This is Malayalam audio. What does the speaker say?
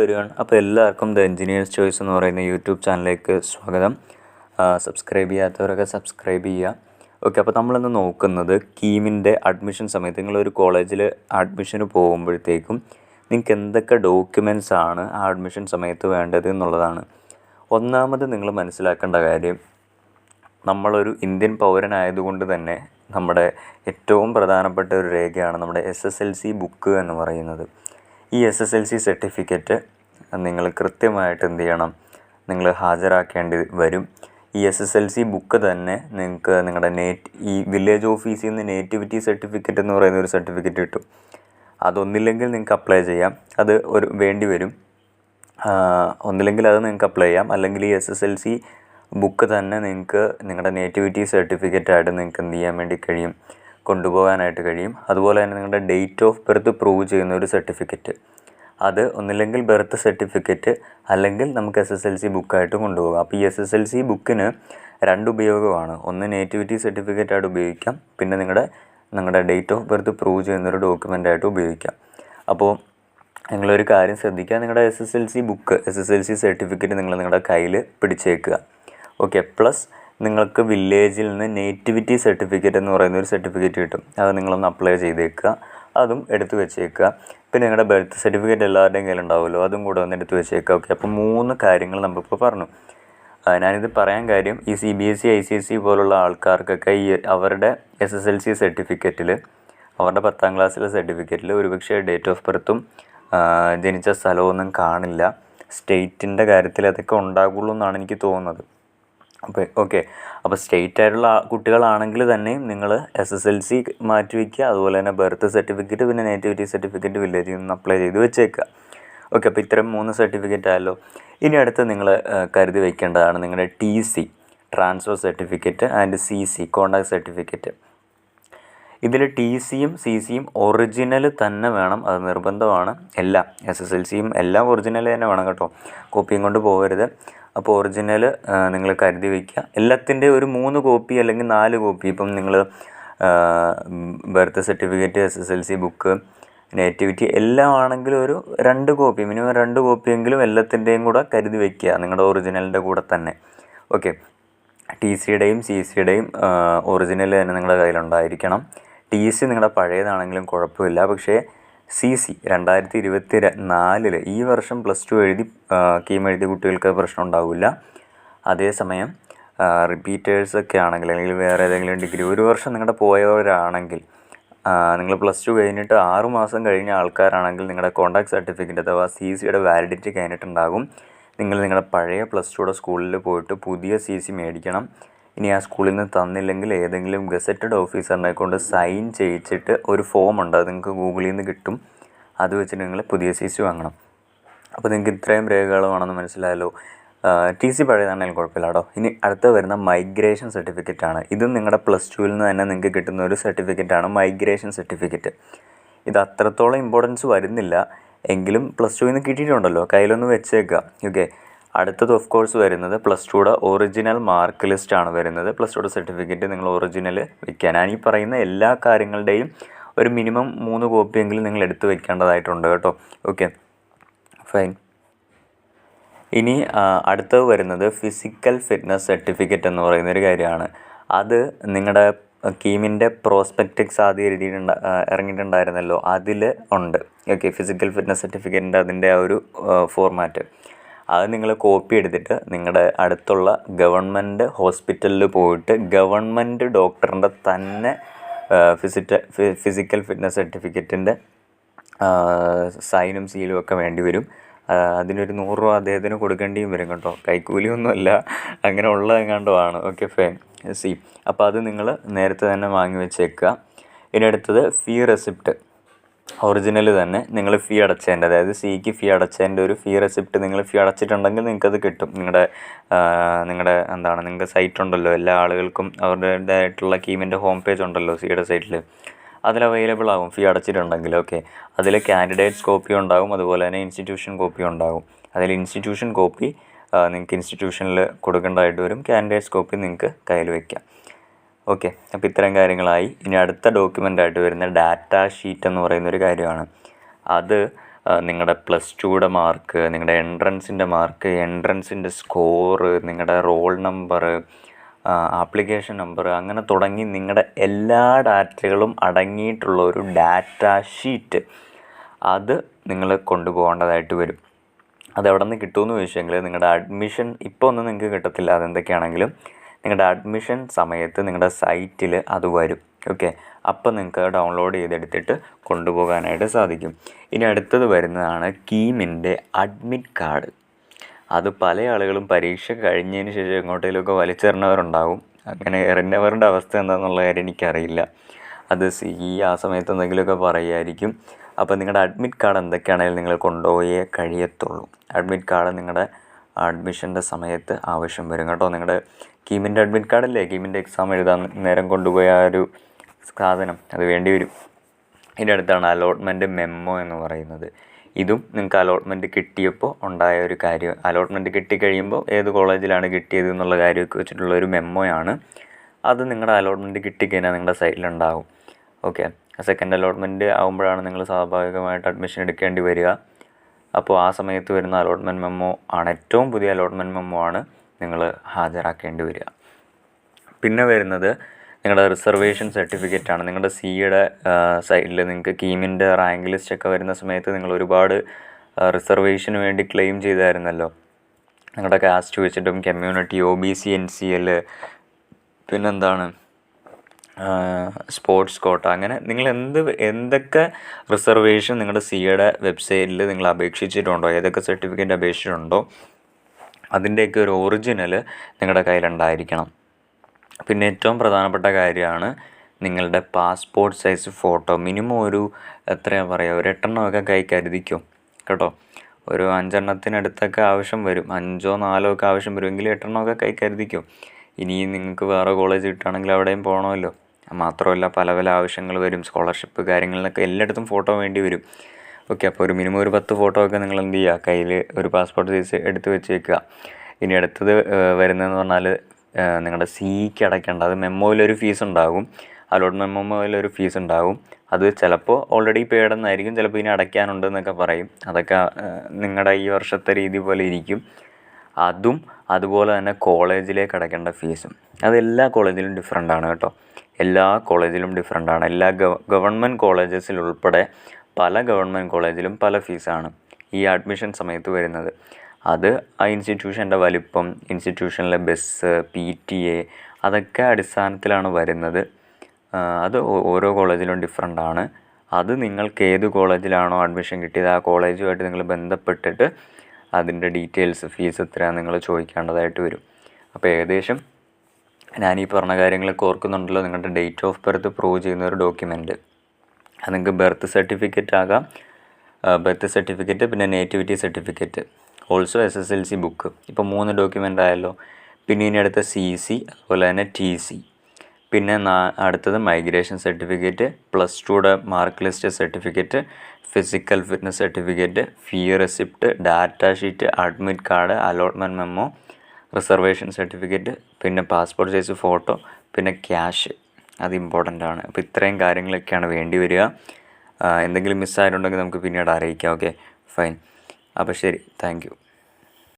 വരികയാണ്. അപ്പോൾ എല്ലാവർക്കും ദ എഞ്ചിനീയേഴ്സ് ചോയ്സ് എന്ന് പറയുന്ന യൂട്യൂബ് ചാനലിലേക്ക് സ്വാഗതം. സബ്സ്ക്രൈബ് ചെയ്യാത്തവരൊക്കെ സബ്സ്ക്രൈബ് ചെയ്യുക. ഓക്കെ അപ്പോൾ നമ്മളിന്ന് നോക്കുന്നത് കീമിന്റെ അഡ്മിഷൻ സമയത്ത് നിങ്ങളൊരു കോളേജിൽ അഡ്മിഷന് പോകുമ്പോഴത്തേക്കും നിങ്ങൾക്ക് എന്തൊക്കെ ഡോക്യുമെന്റ്സ് ആണ് ആ അഡ്മിഷൻ സമയത്ത് വേണ്ടത് എന്നുള്ളതാണ്. ഒന്നാമത് നിങ്ങൾ മനസ്സിലാക്കേണ്ട കാര്യം നമ്മളൊരു ഇന്ത്യൻ പൗരനായതുകൊണ്ട് തന്നെ നമ്മുടെ ഏറ്റവും പ്രധാനപ്പെട്ട ഒരു രേഖയാണ് നമ്മുടെ S S L C book എന്ന് പറയുന്നത്. ഈ S S L C certificate നിങ്ങൾ കൃത്യമായിട്ട് എന്ത് ചെയ്യണം? നിങ്ങൾ ഹാജരാക്കേണ്ടി വരും. ഈ S S L C book തന്നെ നിങ്ങൾക്ക് നിങ്ങളുടെ നേറ്റ് ഈ വില്ലേജ് ഓഫീസിൽ നിന്ന് നേറ്റിവിറ്റി സർട്ടിഫിക്കറ്റ് എന്ന് പറയുന്ന ഒരു സർട്ടിഫിക്കറ്റ് കിട്ടും. അതൊന്നില്ലെങ്കിൽ നിങ്ങൾക്ക് അപ്ലൈ ചെയ്യാം. അത് ഒരു വേണ്ടി വരും. ഒന്നില്ലെങ്കിൽ അത് നിങ്ങൾക്ക് അപ്ലൈ ചെയ്യാം. അല്ലെങ്കിൽ ഈ S S L C book തന്നെ നിങ്ങൾക്ക് നിങ്ങളുടെ നേറ്റിവിറ്റി സർട്ടിഫിക്കറ്റായിട്ട് നിങ്ങൾക്ക് എന്ത് ചെയ്യാൻ വേണ്ടി കഴിയും? കൊണ്ടുപോകാനായിട്ട് കഴിയും. അതുപോലെ തന്നെ നിങ്ങളുടെ ഡേറ്റ് ഓഫ് ബർത്ത് പ്രൂവ് ചെയ്യുന്ന ഒരു സർട്ടിഫിക്കറ്റ് അത് ഒന്നില്ലെങ്കിൽ ബർത്ത് സർട്ടിഫിക്കറ്റ് അല്ലെങ്കിൽ നമുക്ക് എസ് എസ് എൽ സി ബുക്കായിട്ട് കൊണ്ടുപോകാം. അപ്പോൾ ഈ എസ് എസ് എൽ സി ബുക്കിന് രണ്ട് ഉപയോഗമാണ്. ഒന്ന് നേറ്റിവിറ്റി സർട്ടിഫിക്കറ്റായിട്ട് ഉപയോഗിക്കാം. പിന്നെ നിങ്ങളുടെ നിങ്ങളുടെ ഡേറ്റ് ഓഫ് ബർത്ത് പ്രൂവ് ചെയ്യുന്നൊരു ഡോക്യുമെന്റായിട്ട് ഉപയോഗിക്കാം. അപ്പോൾ നിങ്ങളൊരു കാര്യം ശ്രദ്ധിക്കുക. നിങ്ങളുടെ S S L C book S S L C certificate നിങ്ങൾ നിങ്ങളുടെ കയ്യിൽ പിടിച്ചേക്കുക. ഓക്കെ പ്ലസ് നിങ്ങൾക്ക് വില്ലേജിൽ നിന്ന് നേറ്റിവിറ്റി സർട്ടിഫിക്കറ്റ് എന്ന് പറയുന്ന ഒരു സർട്ടിഫിക്കറ്റ് കിട്ടും. അത് നിങ്ങളൊന്ന് അപ്ലൈ ചെയ്തേക്കുക. അതും എടുത്തു വെച്ചേക്കുക. പിന്നെ നിങ്ങളുടെ ബർത്ത് സർട്ടിഫിക്കറ്റ് എല്ലാവരുടെയും കയ്യിലുണ്ടാവുമല്ലോ അതും കൂടെ ഒന്ന് എടുത്തു വെച്ചേക്കുക. ഓക്കെ അപ്പോൾ മൂന്ന് കാര്യങ്ങൾ നമ്മളിപ്പോൾ പറഞ്ഞു. ഞാനിത് പറയാൻ കാര്യം ഈ C B S C I C S C പോലുള്ള ആൾക്കാർക്കൊക്കെ ഈ അവരുടെ എസ് എസ് എൽ സി സർട്ടിഫിക്കറ്റിൽ അവരുടെ പത്താം ക്ലാസ്സിലെ സർട്ടിഫിക്കറ്റിൽ ഒരുപക്ഷെ ഡേറ്റ് ഓഫ് ബർത്തും ജനിച്ച സ്ഥലമൊന്നും കാണില്ല. സ്റ്റേറ്റിന്റെ കാര്യത്തിൽ അതൊക്കെ ഉണ്ടാകുള്ളൂ എന്നാണ് എനിക്ക് തോന്നുന്നത്. അപ്പോൾ ഓക്കെ അപ്പോൾ സ്റ്റേറ്റ് ആയിട്ടുള്ള കുട്ടികളാണെങ്കിൽ തന്നെയും നിങ്ങൾ എസ് എസ് എൽ സി മാറ്റി വയ്ക്കുക അതുപോലെ തന്നെ ബർത്ത് സർട്ടിഫിക്കറ്റ് പിന്നെ നേറ്റിവിറ്റി സർട്ടിഫിക്കറ്റ് വില്ലേജിൽ നിന്ന് അപ്ലൈ ചെയ്ത് വെച്ചേക്കുക. ഓക്കെ അപ്പോൾ ഇത്തരം മൂന്ന് സർട്ടിഫിക്കറ്റ് ആയല്ലോ. ഇനി അടുത്ത് നിങ്ങൾ കരുതി വയ്ക്കേണ്ടതാണ് നിങ്ങളുടെ T C transfer certificate and C C contact certificate ഇതിൽ ടി സിയും സി സിയും ഒറിജിനൽ തന്നെ വേണം. അത് നിർബന്ധമാണ്. എല്ലാം എസ് എസ് എൽ സിയും എല്ലാം ഒറിജിനൽ തന്നെ വേണം കേട്ടോ. കോപ്പിയും കൊണ്ട് പോകരുത്. അപ്പോൾ ഒറിജിനൽ നിങ്ങൾ കരുതി വയ്ക്കുക എല്ലാത്തിന്റെ ഒരു മൂന്ന് കോപ്പി അല്ലെങ്കിൽ നാല് കോപ്പി ഇപ്പം നിങ്ങൾ birth certificate S S L C book nativity എല്ലാം ആണെങ്കിലും ഒരു രണ്ട് കോപ്പി മിനിമം രണ്ട് കോപ്പിയെങ്കിലും എല്ലാത്തിന്റെയും കൂടെ കരുതി വയ്ക്കുക നിങ്ങളുടെ ഒറിജിനലിന്റെ കൂടെ തന്നെ. ഓക്കെ ടി സിയുടെയും സി സിയുടെയും ഒറിജിനൽ തന്നെ നിങ്ങളുടെ കയ്യിലുണ്ടായിരിക്കണം. ടി സി നിങ്ങളുടെ പഴയതാണെങ്കിലും കുഴപ്പമില്ല. പക്ഷേ സി സി രണ്ടായിരത്തി ഇരുപത്തി നാലിൽ ഈ വർഷം പ്ലസ് ടു എഴുതി കീം എഴുതിയ കുട്ടികൾക്ക് പ്രശ്നം ഉണ്ടാവില്ല. അതേസമയം റിപ്പീറ്റേഴ്സ് ഒക്കെ ആണെങ്കിൽ അല്ലെങ്കിൽ വേറെ ഏതെങ്കിലും ഡിഗ്രി ഒരു വർഷം നിങ്ങളുടെ പോയവരാണെങ്കിൽ നിങ്ങൾ പ്ലസ് ടു കഴിഞ്ഞിട്ട് ആറു മാസം കഴിഞ്ഞ ആൾക്കാരാണെങ്കിൽ നിങ്ങളുടെ കോണ്ടാക്ട് സർട്ടിഫിക്കറ്റ് അഥവാ സി സിയുടെ വാലിഡിറ്റി കഴിഞ്ഞിട്ടുണ്ടാകും. നിങ്ങൾ നിങ്ങളുടെ പഴയ പ്ലസ് ടുയുടെ സ്കൂളിൽ പോയിട്ട് പുതിയ സി സി മേടിക്കണം. ഇനി ആ സ്കൂളിൽ നിന്ന് തന്നില്ലെങ്കിൽ ഏതെങ്കിലും ഗസറ്റഡ് ഓഫീസറിനെ കൊണ്ട് സൈൻ ചെയ്യിച്ചിട്ട് ഒരു ഫോം ഉണ്ട്. അത് നിങ്ങൾക്ക് ഗൂഗിളിൽ നിന്ന് കിട്ടും. അത് വെച്ചിട്ട് നിങ്ങൾ പുതിയ സി സി വാങ്ങണം. അപ്പോൾ നിങ്ങൾക്ക് ഇത്രയും രേഖകൾ വേണമെന്ന് മനസ്സിലായല്ലോ ടി സി പഴയതാണെങ്കിലും കുഴപ്പമില്ല കേട്ടോ. ഇനി അടുത്ത വരുന്ന മൈഗ്രേഷൻ സർട്ടിഫിക്കറ്റ് ആണ്. ഇതും നിങ്ങളുടെ പ്ലസ് ടുവിൽ നിന്ന് തന്നെ നിങ്ങൾക്ക് കിട്ടുന്ന ഒരു സർട്ടിഫിക്കറ്റ് ആണ് മൈഗ്രേഷൻ സർട്ടിഫിക്കറ്റ് ഇത് അത്രത്തോളം ഇമ്പോർട്ടൻസ് വരുന്നില്ല. എങ്കിലും പ്ലസ് ടുവിൽ നിന്ന് കിട്ടിയിട്ടുണ്ടല്ലോ. കയ്യിലൊന്ന് വെച്ചേക്കുക. ഓക്കെ അടുത്തത് ഓഫ് കോഴ്സ് വരുന്നത് പ്ലസ് ടുയുടെ ഒറിജിനൽ മാർക്ക് ലിസ്റ്റ് ആണ് വരുന്നത്. പ്ലസ് ടുയുടെ സർട്ടിഫിക്കറ്റ് നിങ്ങൾ ഒറിജിനൽ വയ്ക്കാൻ ഞാൻ ഈ പറയുന്ന എല്ലാ കാര്യങ്ങളുടെയും ഒരു മിനിമം മൂന്ന് കോപ്പിയെങ്കിലും നിങ്ങൾ എടുത്ത് വെക്കേണ്ടതായിട്ടുണ്ട് കേട്ടോ. ഓക്കെ ഫൈൻ ഇനി അടുത്തത് വരുന്നത് ഫിസിക്കൽ ഫിറ്റ്നസ് സർട്ടിഫിക്കറ്റ് എന്ന് പറയുന്ന ഒരു കാര്യമാണ്. അത് നിങ്ങളുടെ കീമിന്റെ പ്രോസ്പെക്റ്റിക്സ് ആദ്യം എഴുതിയിട്ടുണ്ട ഇറങ്ങിയിട്ടുണ്ടായിരുന്നല്ലോ. അതിൽ ഉണ്ട്. ഓക്കെ ഫിസിക്കൽ ഫിറ്റ്നസ് സർട്ടിഫിക്കറ്റിന്റെ അതിന്റെ ആ ഒരു ഫോർമാറ്റ് അത് നിങ്ങൾ കോപ്പി എടുത്തിട്ട് നിങ്ങളുടെ അടുത്തുള്ള ഗവൺമെന്റ് ഹോസ്പിറ്റലിൽ പോയിട്ട് ഗവൺമെന്റ് ഡോക്ടറിന്റെ തന്നെ ഫിസിറ്റ ഫിസിക്കൽ ഫിറ്റ്നസ് സർട്ടിഫിക്കറ്റിന്റെ സൈനും സീലും ഒക്കെ വേണ്ടി വരും. അതിനൊരു നൂറ് രൂപ അദ്ദേഹത്തിന് കൊടുക്കേണ്ടിയും വരും കേട്ടോ. കൈക്കൂലിയൊന്നുമല്ല. അങ്ങനെ ഉള്ളതെങ്ങാണ്ടോ ആണ്. ഓക്കെ ഫൈൻ സി അപ്പോൾ അത് നിങ്ങൾ നേരത്തെ തന്നെ വാങ്ങി വെച്ചേക്കുക. ഇനി അടുത്തത് ഫീ റെസിപ്റ്റ് ഒറിജിനൽ തന്നെ. നിങ്ങൾ ഫീ അടച്ചതിന്റെ അതായത് സിക്ക് ഫീ അടച്ചതിന്റെ ഒരു ഫീ റെസിപ്റ്റ് നിങ്ങൾ ഫീ അടച്ചിട്ടുണ്ടെങ്കിൽ നിങ്ങൾക്കത് കിട്ടും. നിങ്ങളുടെ നിങ്ങളുടെ എന്താണ് നിങ്ങൾക്ക് സൈറ്റ് ഉണ്ടല്ലോ. എല്ലാ ആളുകൾക്കും അവരുടേതായിട്ടുള്ള കീമിന്റെ ഹോം പേജ് ഉണ്ടല്ലോ സിയുടെ സൈറ്റിൽ അതിൽ അവൈലബിൾ ആകും ഫീ അടച്ചിട്ടുണ്ടെങ്കിൽ. ഓക്കെ അതിൽ കാൻഡിഡേറ്റ്സ് കോപ്പി ഉണ്ടാകും അതുപോലെ തന്നെ ഇൻസ്റ്റിറ്റ്യൂഷൻ കോപ്പി ഉണ്ടാകും അതിൽ ഇൻസ്റ്റിറ്റ്യൂഷൻ കോപ്പി നിങ്ങൾക്ക് ഇൻസ്റ്റിറ്റ്യൂഷനിൽ കൊടുക്കേണ്ടതായിട്ട് വരും. കാൻഡിഡേറ്റ്സ് കോപ്പി നിങ്ങൾക്ക് കയ്യിൽ വയ്ക്കാം ഓക്കെ. അപ്പോൾ ഇത്തരം കാര്യങ്ങളായി. ഇനി അടുത്ത ഡോക്യുമെന്റായിട്ട് വരുന്ന ഡാറ്റ ഷീറ്റ് എന്ന് പറയുന്ന ഒരു കാര്യമാണ്. അത് നിങ്ങളുടെ പ്ലസ് ടുയുടെ മാർക്ക് നിങ്ങളുടെ എൻട്രൻസിന്റെ മാർക്ക് എൻട്രൻസിന്റെ സ്കോറ് നിങ്ങളുടെ റോൾ നമ്പർ ആപ്ലിക്കേഷൻ നമ്പർ അങ്ങനെ തുടങ്ങി നിങ്ങളുടെ എല്ലാ ഡാറ്റകളും അടങ്ങിയിട്ടുള്ള ഒരു ഡാറ്റ ഷീറ്റ് അത് നിങ്ങൾ കൊണ്ടുപോകേണ്ടതായിട്ട് വരും. അത് നിന്ന് കിട്ടുമെന്ന് ചോദിച്ചെങ്കിൽ നിങ്ങളുടെ അഡ്മിഷൻ ഇപ്പോൾ ഒന്നും നിങ്ങൾക്ക് കിട്ടത്തില്ല. അതെന്തൊക്കെയാണെങ്കിലും നിങ്ങളുടെ അഡ്മിഷൻ സമയത്ത് നിങ്ങളുടെ സൈറ്റിൽ അത് വരും. ഓക്കെ അപ്പോൾ നിങ്ങൾക്ക് ഡൗൺലോഡ് ചെയ്തെടുത്തിട്ട് കൊണ്ടുപോകാനായിട്ട് സാധിക്കും. ഇനി അടുത്തത് വരുന്നതാണ് കീമിന്റെ അഡ്മിറ്റ് കാർഡ് അത് പല ആളുകളും പരീക്ഷ കഴിഞ്ഞതിന് ശേഷം എങ്ങോട്ടേലുമൊക്കെ വലിച്ചെറിഞ്ഞവരുണ്ടാകും അങ്ങനെ എറിഞ്ഞവരുടെ അവസ്ഥ എന്താണെന്നുള്ള കാര്യം എനിക്കറിയില്ല. അത് സി ആ സമയത്ത് എന്തെങ്കിലുമൊക്കെ പറയുമായിരിക്കും അപ്പോൾ നിങ്ങളുടെ അഡ്മിറ്റ് കാർഡ് എന്തൊക്കെയാണെങ്കിലും നിങ്ങൾ കൊണ്ടുപോയേ കഴിയത്തുള്ളൂ. അഡ്മിറ്റ് കാർഡ് നിങ്ങളുടെ അഡ്മിഷന്റെ സമയത്ത് ആവശ്യം വരും കേട്ടോ. നിങ്ങളുടെ കീമിന്റെ അഡ്മിറ്റ് കാർഡല്ലേ? കീമിന്റെ എക്സാം എഴുതാൻ നേരം കൊണ്ടുപോയ ആ ഒരു സാധനം അത് വേണ്ടി വരും. ഇതിന്റെ അടുത്താണ് അലോട്ട്മെന്റ് മെമ്മോ എന്ന് പറയുന്നത്. ഇതും നിങ്ങൾക്ക് അലോട്ട്മെന്റ് കിട്ടിയപ്പോൾ ഉണ്ടായ ഒരു കാര്യം. അലോട്ട്മെന്റ് കിട്ടിക്കഴിയുമ്പോൾ ഏത് കോളേജിലാണ് കിട്ടിയത് എന്നുള്ള കാര്യമൊക്കെ വെച്ചിട്ടുള്ള ഒരു മെമ്മോയാണ് അത് നിങ്ങളുടെ അലോട്ട്മെന്റ് കിട്ടിക്കഴിഞ്ഞാൽ നിങ്ങളുടെ സൈറ്റിലുണ്ടാവും ഓക്കെ സെക്കൻഡ് അലോട്ട്മെന്റ് ആകുമ്പോഴാണ് നിങ്ങൾ സ്വാഭാവികമായിട്ട് അഡ്മിഷൻ എടുക്കേണ്ടി വരിക. അപ്പോൾ ആ സമയത്ത് വരുന്ന അലോട്ട്മെന്റ് മെമ്മോ ആണ് ഏറ്റവും പുതിയ അലോട്ട്മെന്റ് മെമ്മോ ആണ് നിങ്ങൾ ഹാജരാക്കേണ്ടി വരിക. പിന്നെ വരുന്നത് നിങ്ങളുടെ റിസർവേഷൻ സർട്ടിഫിക്കറ്റ് ആണ്. നിങ്ങളുടെ സിയുടെ സൈഡിൽ നിങ്ങൾക്ക് കീമിന്റെ റാങ്ക് ലിസ്റ്റ് ഒക്കെ വരുന്ന സമയത്ത് നിങ്ങൾ ഒരുപാട് റിസർവേഷന് വേണ്ടി ക്ലെയിം ചെയ്തായിരുന്നല്ലോ. നിങ്ങളുടെ കാസ്റ്റ് വെച്ചിട്ടും community O B C N C L പിന്നെന്താണ്? സ്പോർട്സ് കോട്ട അങ്ങനെ നിങ്ങൾ എന്ത് എന്തൊക്കെ റിസർവേഷൻ നിങ്ങളുടെ സിയുടെ വെബ്സൈറ്റിൽ നിങ്ങൾ അപേക്ഷിച്ചിട്ടുണ്ടോ? ഏതൊക്കെ സർട്ടിഫിക്കറ്റ് അപേക്ഷിച്ചിട്ടുണ്ടോ? അതിന്റെയൊക്കെ ഒരു ഒറിജിനൽ നിങ്ങളുടെ കയ്യിലുണ്ടായിരിക്കണം. പിന്നെ ഏറ്റവും പ്രധാനപ്പെട്ട കാര്യമാണ് നിങ്ങളുടെ പാസ്പോർട്ട് സൈസ് ഫോട്ടോ മിനിമം ഒരു എത്രയാണ് പറയുക ഒരു എട്ടെണ്ണമൊക്കെ കൈ കരുതിക്കും. കേട്ടോ? ഒരു അഞ്ചെണ്ണത്തിനടുത്തൊക്കെ ആവശ്യം വരും. അഞ്ചോ നാലോ ഒക്കെ ആവശ്യം വരുമെങ്കിൽ എട്ടെണ്ണമൊക്കെ കൈ കരുതിക്കും. ഇനിയും നിങ്ങൾക്ക് വേറെ കോളേജ് കിട്ടുകയാണെങ്കിൽ അവിടെയും പോകണമല്ലോ മാത്രമല്ല പല പല ആവശ്യങ്ങൾ വരും സ്കോളർഷിപ്പ് കാര്യങ്ങളിലൊക്കെ എല്ലായിടത്തും ഫോട്ടോ വേണ്ടി വരും. ഓക്കെ അപ്പോൾ ഒരു മിനിമം ഒരു പത്ത് ഫോട്ടോ ഒക്കെ നിങ്ങൾ എന്ത് ചെയ്യുക? കയ്യിൽ ഒരു പാസ്പോർട്ട് സൈസ് എടുത്ത് വെച്ച് വെക്കുക ഇനി അടുത്തത് വരുന്നതെന്ന് പറഞ്ഞാൽ നിങ്ങളുടെ സിക്ക് അടയ്ക്കേണ്ട. അത് മെമ്മോയിലൊരു ഫീസ് ഉണ്ടാകും. അലോട്ട് മെമ്മോയിലൊരു ഫീസ് ഉണ്ടാകും. അത് ചിലപ്പോൾ ഓൾറെഡി പെയ്ഡ് എന്നായിരിക്കും. ചിലപ്പോൾ ഇനി അടയ്ക്കാനുണ്ട് എന്നൊക്കെ പറയും. അതൊക്കെ നിങ്ങളുടെ ഈ വർഷത്തെ രീതി പോലെ ഇരിക്കും. അതും അതുപോലെ തന്നെ കോളേജിലേക്ക് അടയ്ക്കേണ്ട ഫീസും അത് എല്ലാ കോളേജിലും ഡിഫറെന്റ് ആണ് കേട്ടോ. എല്ലാ കോളേജിലും ഡിഫറെന്റ് ആണ്. എല്ലാ ഗവൺമെന്റ് കോളേജസിൽ ഉൾപ്പെടെ പല ഗവൺമെന്റ് കോളേജിലും പല ഫീസാണ് ഈ അഡ്മിഷൻ സമയത്ത് വരുന്നത്. അത് ആ ഇൻസ്റ്റിറ്റ്യൂഷന്റെ വലിപ്പം ഇൻസ്റ്റിറ്റ്യൂഷനിലെ ബസ് പി ടി എ അതൊക്കെ അടിസ്ഥാനത്തിലാണ് വരുന്നത്. അത് ഓരോ കോളേജിലും ഡിഫറെന്റ് ആണ്. അത് നിങ്ങൾക്ക് ഏത് കോളേജിലാണോ അഡ്മിഷൻ കിട്ടിയത് ആ കോളേജുമായിട്ട് നിങ്ങൾ ബന്ധപ്പെട്ടിട്ട് അതിന്റെ ഡീറ്റെയിൽസ് ഫീസ് എത്രയാണ് നിങ്ങൾ ചോദിക്കേണ്ടതായിട്ട് വരും. അപ്പോൾ ഏകദേശം ഞാൻ ഈ പറഞ്ഞ കാര്യങ്ങളൊക്കെ ഓർക്കുന്നുണ്ടല്ലോ. നിങ്ങളുടെ ഡേറ്റ് ഓഫ് ബർത്ത് പ്രൂവ് ചെയ്യുന്ന ഒരു ഡോക്യുമെന്റ് അത് നിങ്ങൾക്ക് ബർത്ത് സർട്ടിഫിക്കറ്റ് ആകാം. ബർത്ത് സർട്ടിഫിക്കറ്റ് പിന്നെ nativity certificate also S S L C book ഇപ്പോൾ മൂന്ന് ഡോക്യുമെന്റ് ആയല്ലോ. പിന്നെ ഇനി അടുത്ത സി സി അതുപോലെ തന്നെ ടി സി പിന്നെ അടുത്തത് migration certificate plus ടുയുടെ mark list certificate physical fitness certificate fee receipt data sheet admit card allotment memo reservation certificate പിന്നെ പാസ്പോർട്ട് സൈസ് ഫോട്ടോ പിന്നെ ക്യാഷ് അത് ഇമ്പോർട്ടന്റ് ആണ്. അപ്പോൾ ഇത്രയും കാര്യങ്ങളൊക്കെയാണ് വേണ്ടി വരിക. എന്തെങ്കിലും മിസ്സായിട്ടുണ്ടെങ്കിൽ നമുക്ക് പിന്നീട് അറിയിക്കാം. ഓക്കെ ഫൈൻ അപ്പോൾ ശരി. താങ്ക്